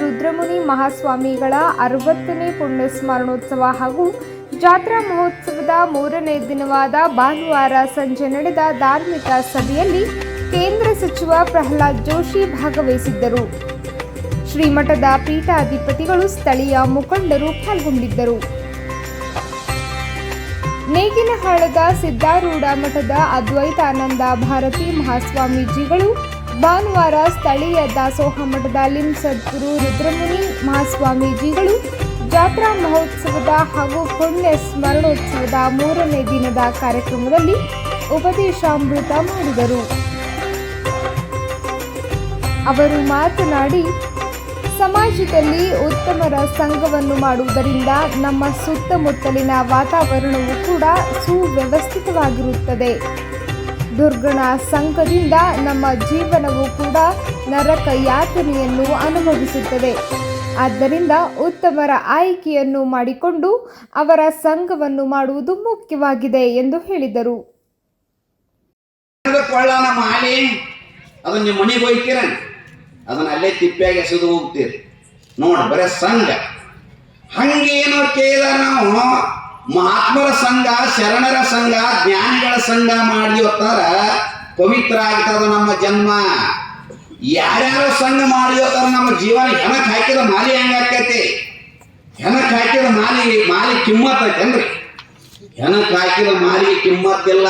ರುದ್ರಮುನಿ ಮಹಾಸ್ವಾಮಿಗಳ ಅರವತ್ತನೇ ಪುಣ್ಯ ಸ್ಮರಣೋತ್ಸವ ಹಾಗೂ ಜಾತ್ರಾ ಮಹೋತ್ಸವದ ಮೂರನೇ ದಿನವಾದ ಭಾನುವಾರ ಸಂಜೆ ನಡೆದ ಧಾರ್ಮಿಕ ಸಭೆಯಲ್ಲಿ ಕೇಂದ್ರ ಸಚಿವ ಪ್ರಹ್ಲಾದ್ ಜೋಶಿ ಭಾಗವಹಿಸಿದ್ದರು. ಶ್ರೀಮಠದ ಪೀಠಾಧಿಪತಿಗಳು ಸ್ಥಳೀಯ ಮುಖಂಡರು ಪಾಲ್ಗೊಂಡಿದ್ದರು. ನೇಗಿನಹಾಳದ ಸಿದ್ದಾರೂಢ ಮಠದ ಅದ್ವೈತಾನಂದ ಭಾರತಿ ಮಹಾಸ್ವಾಮೀಜಿಗಳು ಭಾನುವಾರ ಸ್ಥಳೀಯ ದಾಸೋಹ ಮಠದ ಲಿಂ ಸದ್ಗುರು ರುದ್ರಮುನಿ ಮಹಾಸ್ವಾಮೀಜಿಗಳು ಜಾತ್ರಾ ಮಹೋತ್ಸವದ ಹಾಗೂ ಪುಣ್ಯ ಸ್ಮರಣೋತ್ಸವದ ಮೂರನೇ ದಿನದ ಕಾರ್ಯಕ್ರಮದಲ್ಲಿ ಉಪದೇಶಾಮೃತ ಮಾಡಿದರು. ಅವರು ಮಾತನಾಡಿ, ಸಮಾಜದಲ್ಲಿ ಉತ್ತಮರ ಸಂಘವನ್ನು ಮಾಡುವುದರಿಂದ ನಮ್ಮ ಸುತ್ತಮುತ್ತಲಿನ ವಾತಾವರಣವು ಕೂಡ ಸುವ್ಯವಸ್ಥಿತವಾಗಿರುತ್ತದೆ. ದುರ್ಗಣ ಸಂಕದಿಂದ ನಮ್ಮ ಜೀವನವು ಕೂಡ ನರಕ ಯಾತನೆಯನ್ನು ಅನುಭವಿಸುತ್ತದೆ. ಆದ್ದರಿಂದ ಉತ್ತಮರ ಆಯ್ಕೆಯನ್ನು ಮಾಡಿಕೊಂಡು ಅವರ ಸಂಘವನ್ನು ಮಾಡುವುದು ಮುಖ್ಯವಾಗಿದೆ ಎಂದು ಹೇಳಿದರು. ಅದನ್ನ ನಿಮ್ಮ ಮನೆಗೆ ಹೋಗ್ತೀರ? ಅದನ್ನ ಅಲ್ಲೇ ತಿಪ್ಪಿಯಾಗಿ ಎಸೆದು ಹೋಗ್ತೀರಿ. ನೋಡಿ ಬರೇ ಸಂಘ. ಹಂಗೇನೋ ಕೇಳಿದ ನಾವು. ಮಹಾತ್ಮರ ಸಂಘ, ಶರಣರ ಸಂಘ, ಜ್ಞಾನಿಗಳ ಸಂಘ ಮಾಡಿ ಹೊತ್ತಾರ ಪವಿತ್ರ ಆಗ್ತದ ನಮ್ಮ ಜನ್ಮ. ಯಾರ್ಯಾರೋ ಸಂಘ ಮಾಡಿ ಹೋಗ್ತಾರ ನಮ್ಮ ಜೀವನ. ಹೆಣಕ್ ಹಾಕಿದ ಮಾಲಿ ಹೆಂಗಾಕೈತಿ ಹೆಣಕ್ ಹಾಕಿದ ಮಾಲಿ ಮಾಲಿ ಕಿಮ್ಮತ್ ಐತೇನ್ರಿ? ಹೆಣಕ್ ಹಾಕಿದ ಮಾಲಿ ಕಿಮ್ಮತ್ತಿಲ್ಲ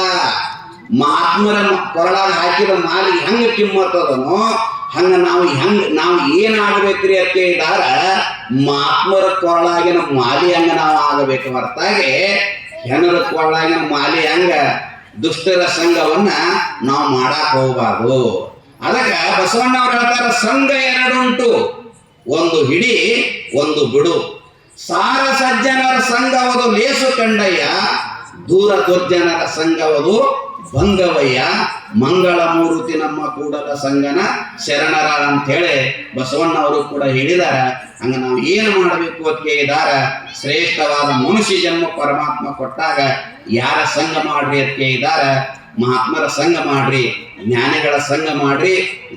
ಮಹಾತ್ಮರ ಕೊರಳಾಗ ಹಾಕಿದ ಮಾಲಿ ಹೆಂಗ ಕಿಮ್ಮತ್ತದನೋ ಹಂಗ ನಾವು ಹೆಂಗ್, ನಾವು ಏನಾಗಬೇಕ್ರಿ ಅಂತ ಕೇಳಿದಾರ ಮಹಾತ್ಮರ ಕೊರಳಾಗಿನ ಮಾಲಿ ಹಂಗ ನಾವು ಆಗಬೇಕು ಹೊರತಾಗಿ ಹೆಣರ ಕೊರಳಾಗಿನ ಮಾಲಿ ಹಂಗ ದುಷ್ಟರ ಸಂಘವನ್ನ ನಾವು ಮಾಡಾಕ್ ಹೋಗಬಾರ್ದು. ಅದಕ್ಕೆ ಬಸವಣ್ಣ ಹೇಳ್ತಾರ, ಸಂಘ ಎರಡುಂಟು. ಒಂದು ಹಿಡಿ, ಒಂದು ಬಿಡು. ಸಾರ ಸಜ್ಜನರ ಸಂಘವದು ಲೇಸು ಕಂಡಯ್ಯ, ದೂರ ದುರ್ಜನರ ಸಂಘವದು ಭಂಗವಯ್ಯ ಮಂಗಳ ಮೂರುತಿ ನಮ್ಮ ಕೂಡಲ ಸಂಗನ ಶರಣರ ಅಂತೇಳಿ ಬಸವಣ್ಣವರು ಕೂಡ ಹೇಳಿದಾರ. ಹಂಗ ನಾವು ಏನು ಮಾಡಬೇಕು ಅಂತ ಕೇಳಿದಾರ. ಶ್ರೇಷ್ಠವಾದ ಮನುಷ್ಯ ಜನ್ಮ ಪರಮಾತ್ಮ ಕೊಟ್ಟಾಗ ಯಾರ ಸಂಘ ಮಾಡ್ರಿ ಅಂತ ಕೇಳಿದಾರ. ಮಹಾತ್ಮರ ಸಂಘ ಮಾಡ್ರಿ, ಜ್ಞಾನಿಗಳ ಸಂಘ ಮಾಡ್ರಿ,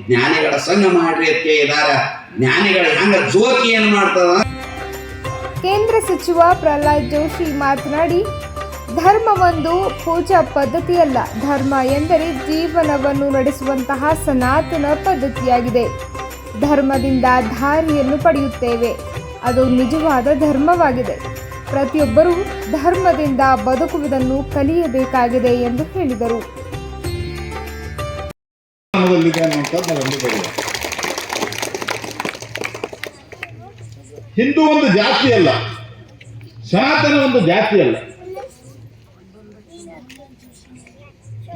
ಜ್ಞಾನಿಗಳ ಸಂಘ ಮಾಡ್ರಿ ಅಂತ ಕೇಳಿದಾರ. ಜ್ಞಾನಿಗಳ ಹಂಗ ಜ್ಯೋತಿ ಏನ್ ಮಾಡ್ತದ ಕೇಂದ್ರ ಸಚಿವ ಪ್ರಹ್ಲಾದ್ ಜೋಶಿ ಮಾತನಾಡಿ ಧರ್ಮ ಒಂದು ಪೂಜಾ ಪದ್ಧತಿಯಲ್ಲ. ಧರ್ಮ ಎಂದರೆ ಜೀವನವನ್ನು ನಡೆಸುವಂತಹ ಸನಾತನ ಪದ್ಧತಿಯಾಗಿದೆ. ಧರ್ಮದಿಂದ ದಾರಿಯನ್ನು ಪಡೆಯುತ್ತೇವೆ. ಅದು ನಿಜವಾದ ಧರ್ಮವಾಗಿದೆ. ಪ್ರತಿಯೊಬ್ಬರೂ ಧರ್ಮದಿಂದ ಬದುಕುವುದನ್ನು ಕಲಿಯಬೇಕಾಗಿದೆ ಎಂದು ಹೇಳಿದರು. ಹಿಂದೂ ಒಂದು ಜಾತಿ ಅಲ್ಲ ಸನಾತನ ಒಂದು ಜಾತಿ ಅಲ್ಲ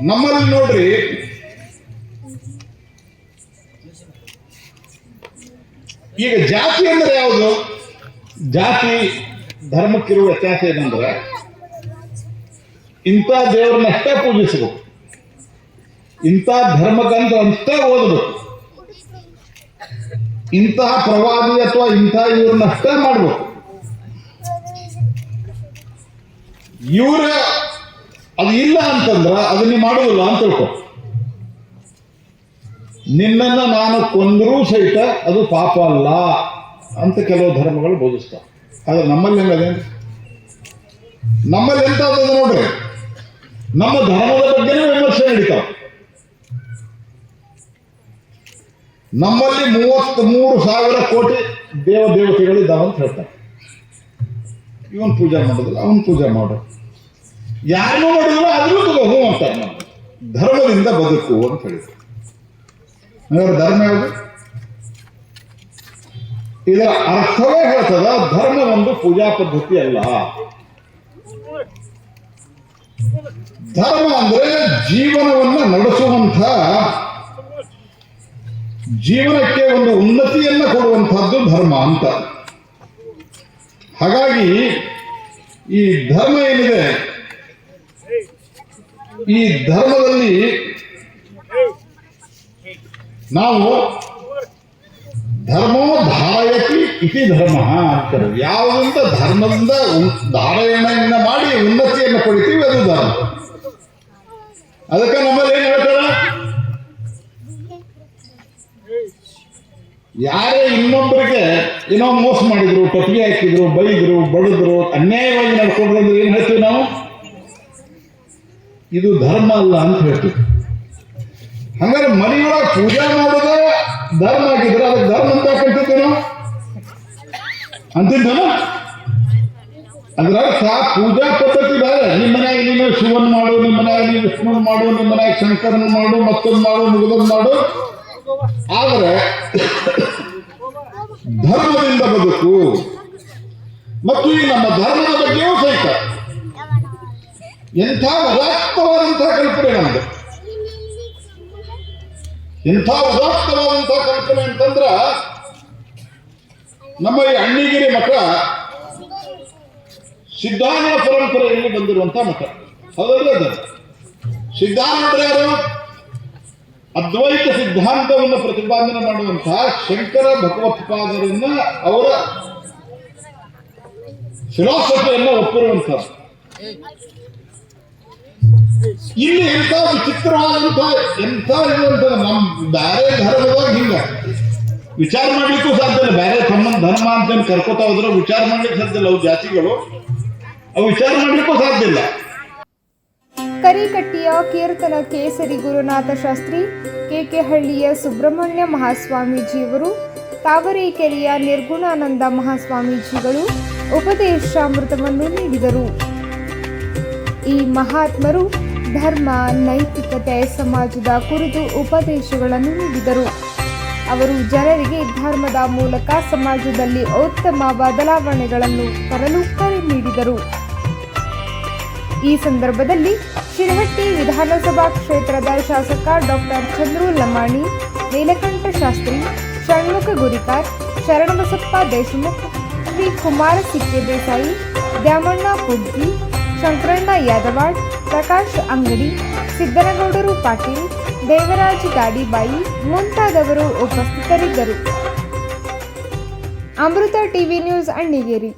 ನಮ್ಮಲ್ಲಿ ನೋಡ್ರಿ. ಈಗ ಜಾತಿ ಅಂದ್ರೆ ಯಾವುದು? ಜಾತಿ ಧರ್ಮಕ್ಕಿರುವ ವ್ಯತ್ಯಾಸ ಏನಂದ್ರೆ ಇಂಥ ದೇವರನ್ನ ಅಷ್ಟೇ ಪೂಜಿಸಬೇಕು, ಇಂಥ ಧರ್ಮಕ್ಕಂತ ಅಂತ ಓದಬೇಕು. ಇಂತಹ ಪ್ರವಾದಿ ಅಥವಾ ಇಂಥ ಇವ್ರನ್ನಷ್ಟೇ ಮಾಡಬೇಕು. ಇವ್ರ ಅದು ಇಲ್ಲ ಅಂತಂದ್ರ ಅದನ್ನ ಮಾಡುವಲ್ಲ ಅಂತ ತಿಳ್ಕೊ. ನಿನ್ನನ್ನ ನಾನು ಕೊಂದರೂ ಸಹಿತ ಅದು ಪಾಪ ಅಲ್ಲ ಅಂತ ಕೆಲವು ಧರ್ಮಗಳು ಬೋಧಿಸ್ತಾವೆ. ಆದ್ರೆ ನಮ್ಮಲ್ಲಿ ಹೆಂಗದೇನು ನಮ್ಮಲ್ಲಿ ಎಂತ ನೋಡ್ರಿ? ನಮ್ಮ ಧರ್ಮದ ಬಗ್ಗೆನೇ ವಿಮರ್ಶೆ ನಡೀತಾವೆ. ನಮ್ಮಲ್ಲಿ ಮೂವತ್ತ್ ಮೂರು ಸಾವಿರ ಕೋಟಿ ದೇವ ದೇವತೆಗಳಿದ್ದಾವಂತ ಹೇಳ್ತಾರೆ. ಇವನ್ ಪೂಜೆ ಮಾಡೋದಿಲ್ಲ, ಅವನ್ ಪೂಜೆ ಮಾಡು ಯಾರನ್ನೂ ಮಾಡಿದ್ರು ಅದ್ರೂ ತಗೋ ಹೂ ಧರ್ಮದಿಂದ ಬದುಕು ಅಂತ ಹೇಳಿದ್ರು ಹಂಗಾದ್ರೆ ಧರ್ಮ ಯಾವುದು? ಇದರ ಅರ್ಥವೇ ಹೇಳ್ತದ, ಧರ್ಮ ಒಂದು ಪೂಜಾ ಪದ್ಧತಿ ಅಲ್ಲ. ಧರ್ಮ ಅಂದ್ರೆ ಜೀವನವನ್ನ ನಡೆಸುವಂತ ಜೀವನಕ್ಕೆ ಒಂದು ಉನ್ನತಿಯನ್ನ ಕೊಡುವಂತಹದ್ದು ಧರ್ಮ ಅಂತ. ಹಾಗಾಗಿ ಈ ಧರ್ಮ ಏನಿದೆ? ಈ ಧರ್ಮದಲ್ಲಿ ನಾವು ಧರ್ಮೋ ಧಾರಯತಿ ಇತಿ ಧರ್ಮ ಅಂತಾರೆ. ಯಾವುದರಿಂದ ಧರ್ಮದಿಂದ ಧಾರಯಣೆಯನ್ನ ಮಾಡಿ ಉನ್ನತಿಯನ್ನು ಪಡಿತೀವಿ, ಅದು ಧರ್ಮ. ಅದಕ್ಕೆ ನಮ್ಮಲ್ಲಿ ಏನ್ ಹೇಳ್ತಾರ? ಯಾರೇ ಇನ್ನೊಬ್ಬರಿಗೆ ಏನೋ ಮೋಸ ಮಾಡಿದ್ರು ಕಟ್ಟಿಗೆ ಹಾಕಿದ್ರು, ಬೈದ್ರು, ಬಡಿದ್ರು, ಅನ್ಯಾಯವಾಗಿ ನಡ್ಕೊಂಡ್ರು ಏನ್ ಹೇಳ್ತೀವಿ ನಾವು? ಇದು ಧರ್ಮ ಅಲ್ಲ ಅಂತ ಹೇಳ್ತೀವಿ ಹಂಗಾರೆ ಮನೆಯೊಳಗೆ ಪೂಜೆ ಮಾಡೋದೇ ಧರ್ಮ ಆಗಿದ್ರೆ ಅದಕ್ಕೆ ಧರ್ಮ ಅಂತ ನಾವು ಅಂತಿದ್ದೇನ ಅದ್ರ ಅರ್ಥ ಪೂಜಾ ಪದ್ಧತಿ ಬೇರೆ. ನಿಮ್ಮ ಮನ್ಯಾಗ ನೀನು ಶಿವನ್ ಮಾಡು, ನಿಮ್ಮ ಮನ್ಯಾಗ ನೀನು ವಿಷ್ಣುನ್ ಮಾಡು, ನಿಮ್ಮ ಮನ್ಯಾಗ ಶಂಕರನ್ ಮಾಡು, ಮತ್ತೊಂದು ಮಾಡು, ಮುಗಿದೊಂದು ಮಾಡು. ಆದರೆ ಧರ್ಮದಿಂದ ಬದುಕು. ಮತ್ತು ಈ ನಮ್ಮ ಧರ್ಮದ ಬಗ್ಗೆಯೂ ಸಹಿತ. ಎಂಥ ಉದಾತ್ತವಾದಂತಹ ಕಲ್ಪನೆ ನಮ್ದು ಎಂಥ ಉದಾತ್ತವಾದಂತಹ ಕಲ್ಪನೆ ಅಂತಂದ್ರ ನಮ್ಮ ಈ ಅಣ್ಣಿಗಿರಿ ಮಠ ಸಿದ್ಧಾಂತ ಪರಂಪರೆಯಲ್ಲಿ ಬಂದಿರುವಂತಹ ಮಠ ಹೌದಲ್ಲ ಸಿದ್ಧಾರೂಢರು ಯಾರು? ಅದ್ವೈತ ಸಿದ್ಧಾಂತವನ್ನು ಪ್ರತಿಪಾದನೆ ಮಾಡುವಂತಹ ಶಂಕರ ಭಗವತ್ಪಾದರನ್ನ ಅವರ ಫಿಲಾಸಫಿಯನ್ನು ಒಪ್ಪಿರುವಂಥದ್ದು ಇಲ್ಲಿ ಇಂಥ ವಿಚಿತ್ರವಾದಂಥ, ಎಂಥ ಇರುವಂತ ನಮ್ ಬೇರೆ ಧರ್ಮದಾಗ ಹಿಂಗ? ವಿಚಾರ ಮಾಡ್ಲಿಕ್ಕೂ ಸಾಧ್ಯ ಬೇರೆ ತಮ್ಮನ್ ಧರ್ಮ ಅಂತ ಕರ್ಕೋತಾ ಹೋದ್ರೆ ವಿಚಾರ ಮಾಡ್ಲಿಕ್ಕೆ ಸಾಧ್ಯ ಇಲ್ಲ. ಅವು ಜಾತಿಗಳು, ಅವು ವಿಚಾರ ಮಾಡ್ಲಿಕ್ಕೂ ಸಾಧ್ಯ ಇಲ್ಲ. ಕರಿಕಟ್ಟಿಯ ಕೀರ್ತನ ಕೇಸರಿ ಗುರುನಾಥ ಶಾಸ್ತ್ರಿ, ಕೆಕೆಹಳ್ಳಿಯ ಸುಬ್ರಹ್ಮಣ್ಯ ಮಹಾಸ್ವಾಮೀಜಿಯವರು, ತಾವರೇಕೆರೆಯ ನಿರ್ಗುಣಾನಂದ ಮಹಾಸ್ವಾಮೀಜಿಗಳು ಉಪದೇಶಾಮೃತವನ್ನು ನೀಡಿದರು. ಈ ಮಹಾತ್ಮರು ಧರ್ಮ, ನೈತಿಕತೆ, ಸಮಾಜದ ಕುರಿತು ಉಪದೇಶಗಳನ್ನು ನೀಡಿದರು. ಅವರು ಜನರಿಗೆ ಧರ್ಮದ ಮೂಲಕ ಸಮಾಜದಲ್ಲಿ ಉತ್ತಮ ಬದಲಾವಣೆಗಳನ್ನು ತರಲು ಕರೆ ನೀಡಿದರು. ಈ ಸಂದರ್ಭದಲ್ಲಿ ಶಿರಹಟ್ಟಿ ವಿಧಾನಸಭಾ ಕ್ಷೇತ್ರದ ಶಾಸಕ ಡಾಕ್ಟರ್ ಚಂದ್ರು ಲಮಾಣಿ, ನೀಲಕಂಠ ಶಾಸ್ತ್ರಿ, ಷಣ್ಮುಖ ಗುರಿಕಾರ್, ಶರಣಬಸಪ್ಪ ದೇಶಮುಖ್ ಶ್ರೀ ಕುಮಾರ ಸಿಕ್ಕೆ ದೇಸಾಯಿ, ದ್ಯಾಮಣ್ಣ ಕುಡ್ಗಿ ಶಂಕರಣ್ಣ ಯಾದವಾಡ್ ಪ್ರಕಾಶ್ ಅಂಗಡಿ ಸಿದ್ದನಗೌಡರು ಪಾಟೀಲ್ ದೇವರಾಜ್ ಗಾಡಿಬಾಯಿ ಮುಂತಾದವರು ಉಪಸ್ಥಿತರಿದ್ದರು. Amrutha TV news Annigeri.